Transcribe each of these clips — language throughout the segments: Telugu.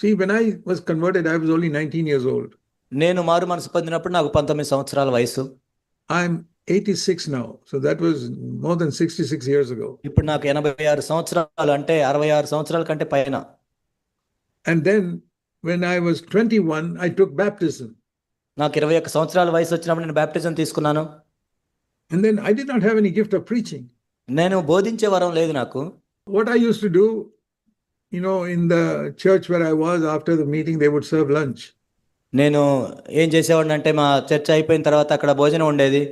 See, when I was converted, I was only 19 years old. నేను మారు మనసు పొందినప్పుడు నాకు పంతొమ్మిది సంవత్సరాల వయసు. I'm eighty six now so that was more then sixty six years go ఇప్పుడు నాకు ఎనభై ఆరు సంవత్సరాలు అంటే అరవై ఆరు సంవత్సరాల కంటే పైన. And then when I was twenty one I took baptism నాకు ఇరవై ఒక్క సంవత్సరాల వయసు వచ్చినప్పుడు నేను బ్యాప్టిజం తీసుకున్నాను. And then I did not have any gift of preaching నేను బోధించే వరం లేదు నాకు. What I use to do you know, in the church where I was after the meeting, they would serve lunch. నేను ఏం చేసేవాడిని అంటే మా చర్చ అయిపోయిన తర్వాత అక్కడ భోజనం ఉండేది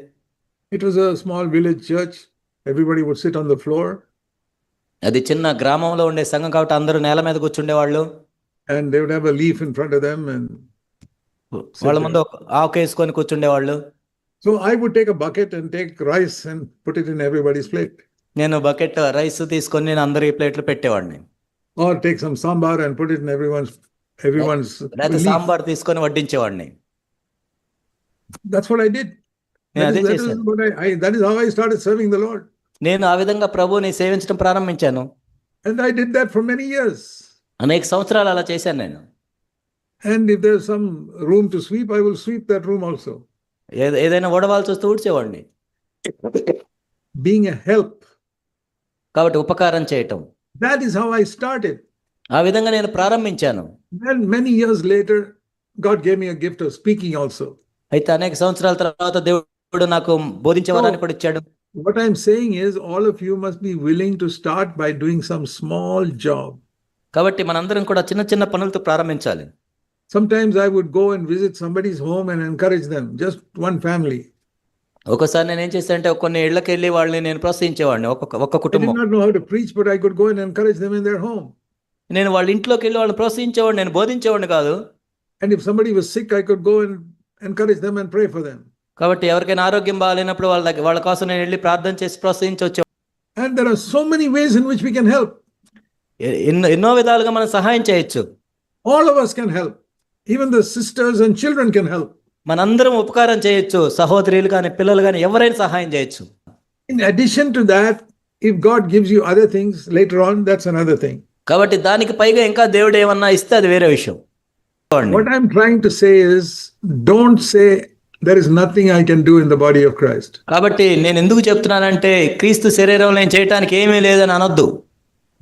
It was a small village church. Everybody would sit on the floor అది చిన్న గ్రామంలో ఉండే సంఘం కాబట్టి అందరూ నేల మీద కూర్చుండేవాళ్ళు and they would have a leaf in front of them. And వాళ్ళ ముందు ఒక ఆకు వేసుకొని కూర్చుండేవాళ్ళు so I would take a bucket and take rice and put it in everybody's plate. నేను బకెట్ రైస్ తీసుకొని నేను అందరి ప్లేట్లు పెట్టేవాడిని or take some sambar and put it in everyone's everyone's లేదా సాంబార్ తీసుకొని వడ్డించేవాడిని. That's what I did that is how I started serving the Lord నేను ఆ విధంగా ప్రభుని సేవించడం ప్రారంభించాను. And I did that for many years అనేక సంవత్సరాలు అలా చేశాను నేను. And if there some room to sweep I will sweep that room also ఏదైనా ఓడవాల్సి వస్తే ఊడ్చేవాడిని. బీయింగ్ ఎ హెల్ప్ కాబట్టి ఉపకారం చేయటం. That is how I started. ఆ విధంగా నేను ప్రారంభించాను Then many years later, God gave me a gift of speaking also. అయితే అనేక సంవత్సరాల తర్వాత దేవుడు నాకు బోధించే వరాన్ని కూడా ఇచ్చాడు What I'm saying is, all of you must be willing to start by doing some small job. కాబట్టి మనందరం కూడా చిన్న చిన్న పనులతో ప్రారంభించాలి Sometimes I would go and visit somebody's home and encourage them, just one family. ఒకసారి నేను ఏం చేశానంటే కొన్ని ఇళ్ళకి వెళ్ళి వాళ్ళని నేను ప్రోత్సహించేవాడిని ఒక్కొక్క ఒక్క I did కుటుంబం not know how to preach, but I could go and encourage them in their home. నేను వాళ్ళ ఇంట్లోకి వెళ్ళి వాళ్ళని ప్రోత్సహించేవాడిని నేను బోధించేవాడిని కాదు And if somebody was sick, I could go and encourage them and pray for them. కాబట్టి ఎవరికైనా ఆరోగ్యం బాగాలేనప్పుడు వాళ్ళ దగ్గర వాళ్ళ కోసం నేను వెళ్ళి ప్రార్థన చేసి ప్రోత్సహించవచ్చు And there are so many ways in which we can help. ఎన్నో ఎన్నో విధాలుగా మనం సహాయం చేయొచ్చు All of us can help. Even the sisters and children can help. మనందరం ఉపకారం చేయొచ్చు సహోదరులు కానీ పిల్లలు కానీ ఎవరైనా సహాయం చేయొచ్చు. In addition to that if God gives you other things later on that's another thing కాబట్టి దానికి పైగా ఇంకా దేవుడు ఏమన్నా ఇస్తే అది వేరే విషయం. What I am trying to say is don't say there is nothing I can do in the body of Christ కాబట్టి నేను ఎందుకు చెప్తున్నానంటే క్రీస్తు శరీరం నేను చేయడానికి ఏమీ లేదని అనొద్దు.